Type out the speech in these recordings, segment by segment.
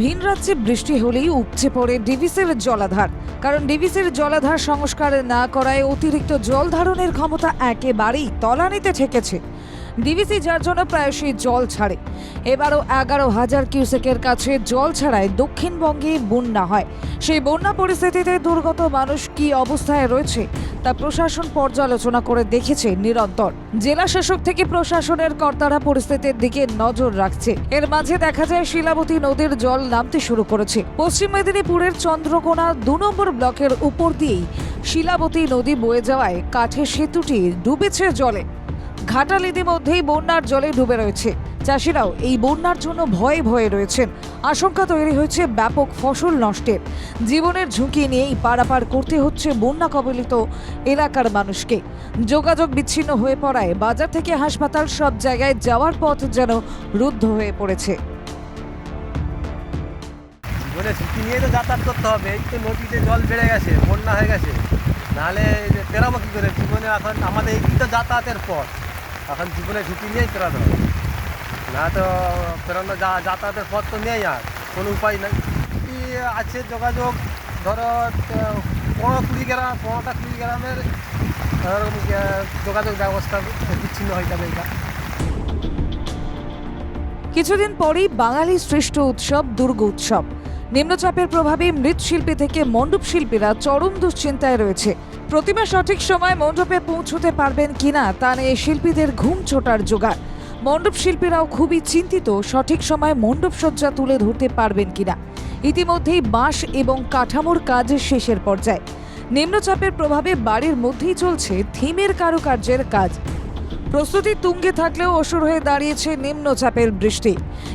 ভিন রাজ্যে বৃষ্টি হলেই উপচে পড়ে ডিভিসের জলাধার। কারণ ডিভিসের জলাধার সংস্কার না করায় অতিরিক্ত জল ধারণের ক্ষমতা একেবারেই তলানিতে ঠেকেছে। ডিভিসি যার জন্য প্রায়শই জল ছাড়ে। এবারও এগারো হাজার কিউসেকের কাছে জল ছাড়ায় দক্ষিণবঙ্গে বন্যা হয়। সেই বন্যা পরিস্থিতিতে দুর্গত মানুষ কি অবস্থায় রয়েছে তা প্রশাসন পর্যালোচনা করে দেখেছে নিরন্তর। জেলা শাসক থেকে প্রশাসনের কর্তারা পরিস্থিতির দিকে নজর রাখছে। এর মাঝে দেখা যায় শিলাবতী নদীর জল নামতে শুরু করেছে। পশ্চিম মেদিনীপুরের চন্দ্রকোনা দু নম্বর ব্লকের উপর দিয়েই শিলাবতী নদী বয়ে যাওয়ায় কাঠের সেতুটি ডুবেছে জলে। ঘাটাল ইতিমধ্যেই বন্যার জলে ডুবে রয়েছে। চাষিরাও এই বন্যার জন্য ভয়ে ভয়ে রয়েছেন। আশঙ্কা তৈরি হয়েছে ব্যাপক ফসল নষ্টের। জীবনের ঝুঁকি নিয়েই পারাপার করতে হচ্ছে বন্যা কবলিত এলাকার মানুষকে। যোগাযোগ বিচ্ছিন্ন হয়ে পড়ায় বাজার থেকে হাসপাতাল সব জায়গায় যাওয়ার পথ যেন রুদ্ধ হয়ে পড়েছে। জীবনে ঝুঁকি নিয়ে তো যাতায়াত করতে হবে, এই তো নদীতে জল বেড়ে গেছে, বন্যা হয়ে গেছে। নাহলে পেরাবো কী করে? জীবনে এখন আমাদের এই তো যাতায়াতের পথ। এখন জীবনে ঝুঁকি নিয়েই পেরাতে হবে। না তো পেরানো যা যাতায়াতের পথ তো নেই আর, কোনো উপায় নাই। কি আছে যোগাযোগ, ধরো পনেরো কুড়ি গ্রাম, পনেরোটা কুড়ি গ্রামের যোগাযোগ ব্যবস্থা বিচ্ছিন্ন হয়ে যাবে এটা। কিছুদিন পরেই বাঙালি শ্রেষ্ঠ উৎসব দুর্গ উৎসব। নিম্নচাপের প্রভাবে মৃৎশিল্পী থেকে মণ্ডপ শিল্পীরা চরম দুশ্চিন্তায় রয়েছে। প্রতিমা সঠিক সময় মণ্ডপে পৌঁছতে পারবেন কিনা তা নিয়ে শিল্পীদের ঘুম ছোটার জোগাড়। মণ্ডপ শিল্পীরাও খুবই চিন্তিত সঠিক সময় মণ্ডপ সজ্জা তুলে ধরতে পারবেন কিনা। ইতিমধ্যেই বাঁশ এবং কাঠামোর কাজ শেষের পর্যায়ে। নিম্নচাপের প্রভাবে বাড়ির মধ্যেই চলছে থিমের কারুকার্যের কাজ। প্রস্তুতি তুঙ্গে থাকলেও অসুর হয়ে দাঁড়িয়েছে নিম্নচাপের বৃষ্টি।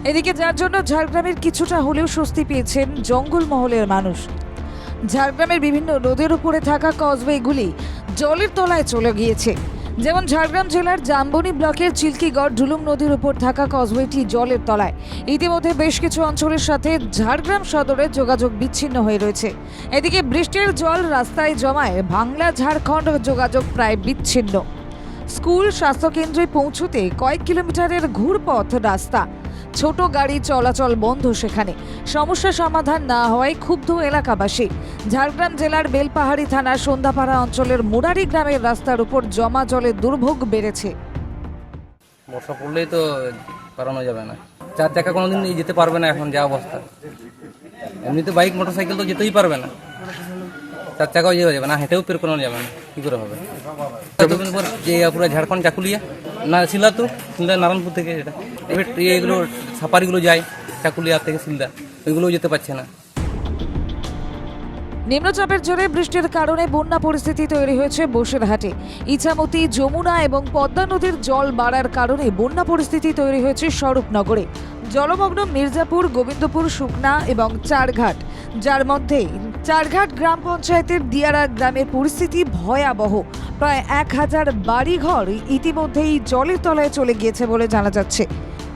এদিকে যার জন্য ঝাড়গ্রামের কিছুটা হলেও স্বস্তি পেয়েছেন জঙ্গলমহলের মানুষ। ঝাড়গ্রামের বিভিন্ন নদীর উপরে থাকা কজওয়েগুলি জলের তলায় চলে গিয়েছে। যেমন ঝাড়গ্রাম জেলার জাম্বনি ব্লকের চিল্কিগড় ঢুলুম নদীর উপর থাকা কজওয়েটি জলের তলায়। ইতিমধ্যে বেশ কিছু অঞ্চলের সাথে ঝাড়গ্রাম সদরে যোগাযোগ বিচ্ছিন্ন হয়ে রয়েছে। এদিকে বৃষ্টির জল রাস্তায় জমায়, বাংলা, ঝাড়খণ্ড যোগাযোগ প্রায় বিচ্ছিন্ন। স্কুল, স্বাস্থ্যকেন্দ্রে পৌঁছতে কয়েক কিলোমিটারের ঘুরপথ রাস্তা। ছোট গাড়ি চলাচল বন্ধ সেখানে। সমস্যা সমাধান না হওয়ায় ক্ষুব্ধ এলাকাবাসী। ঝাড়গ্রাম জেলার বেলপাহাড়ি থানার সন্ধ্যাপাড়া অঞ্চলের মুরারি গ্রামের রাস্তার উপর জমা জলের দুর্ভোগ বেড়েছে। বর্ষা পড়লেই তো পারানো যাবে না। চার চাকা কোনোদিন যেতে পারবে না এখন যা অবস্থা। এমনিতে বাইক মোটর সাইকেল তো যেতেই পারবে না। চার চাকাও যেতে যাবে না হেঁটেও পের করানো যাবে না, কী করে হবে? যতদিন পর যে পুরো ঝাড়খণ্ড চাকুলিয়া, না শিলাতুর শিলদা নারায়ণপুর থেকে এটা। এবার এগুলো সাপারিগুলো যায়, চাকুলিয়া থেকে শিলদা ওইগুলোও যেতে পারছে না। নিম্নচাপের জোরে বৃষ্টির কারণে বন্যা পরিস্থিতি তৈরি হয়েছে বসিরহাটে। ইছামতি, যমুনা এবং পদ্মা নদীর জল বাড়ার কারণে বন্যা পরিস্থিতি তৈরি হয়েছে স্বরূপনগরে। জলমগ্ন মির্জাপুর, গোবিন্দপুর, শুকনা এবং চারঘাট, যার মধ্যে চারঘাট গ্রাম পঞ্চায়েতের দিয়ারা গ্রামের পরিস্থিতি ভয়াবহ। প্রায় এক হাজার বাড়িঘর ইতিমধ্যেই জলের তলায় চলে গিয়েছে বলে জানা যাচ্ছে।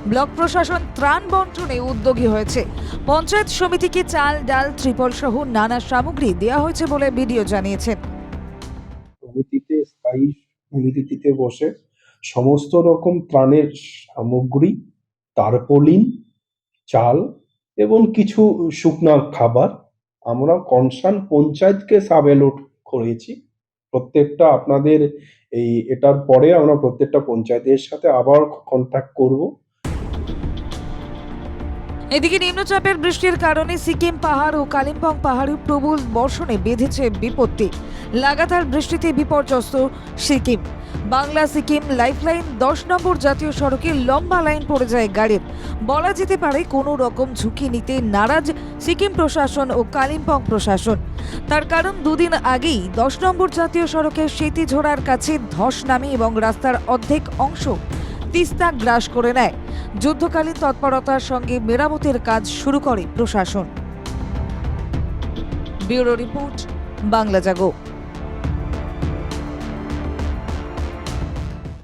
ব্লক প্রশাসন ত্রাণ বন্টনে উদ্যোগী হয়েছে। পঞ্চায়েত সমিতিকে চাল, ডাল, ত্রিপল সহ নানা সামগ্রী দেওয়া হয়েছে বলে ভিডিও জানিয়েছেন। সমিতিতে, স্থায়ী সমিতিতে বসে সমস্ত রকম ত্রাণের সামগ্রী, তারপলিন, চাল এবং কিছু শুকনা খাবার আমরা কনসার্ন পঞ্চায়েতকে সাব অ্যালোট করেছি। প্রত্যেকটা আপনাদের এই এটার পরে আমরা প্রত্যেকটা পঞ্চায়েতের সাথে আবার কন্ট্যাক্ট করব। এদিকে নিম্নচাপের বৃষ্টির কারণে সিকিম পাহাড় ও কালিম্পং পাহাড়ে প্রবল বর্ষণে বেঁধেছে বিপত্তি। লাগাতার বৃষ্টিতে বিপর্যস্ত সিকিম। বাংলা সিকিম লাইফলাইন দশ নম্বর জাতীয় সড়কে লম্বা লাইন পড়ে যায় গাড়ির। বলা যেতে পারে কোনো রকম ঝুঁকি নিতে নারাজ সিকিম প্রশাসন ও কালিম্পং প্রশাসন। তার কারণ দুদিন আগেই দশ নম্বর জাতীয় সড়কের সেতিঝোড়ার কাছে ধস নামে এবং রাস্তার অর্ধেক অংশ তিস্তা গ্রাস করে নেয়। যুদ্ধকালীন তৎপরতার সঙ্গে মেরামতের কাজ শুরু করে প্রশাসন। Bureau report, Bangla Jago.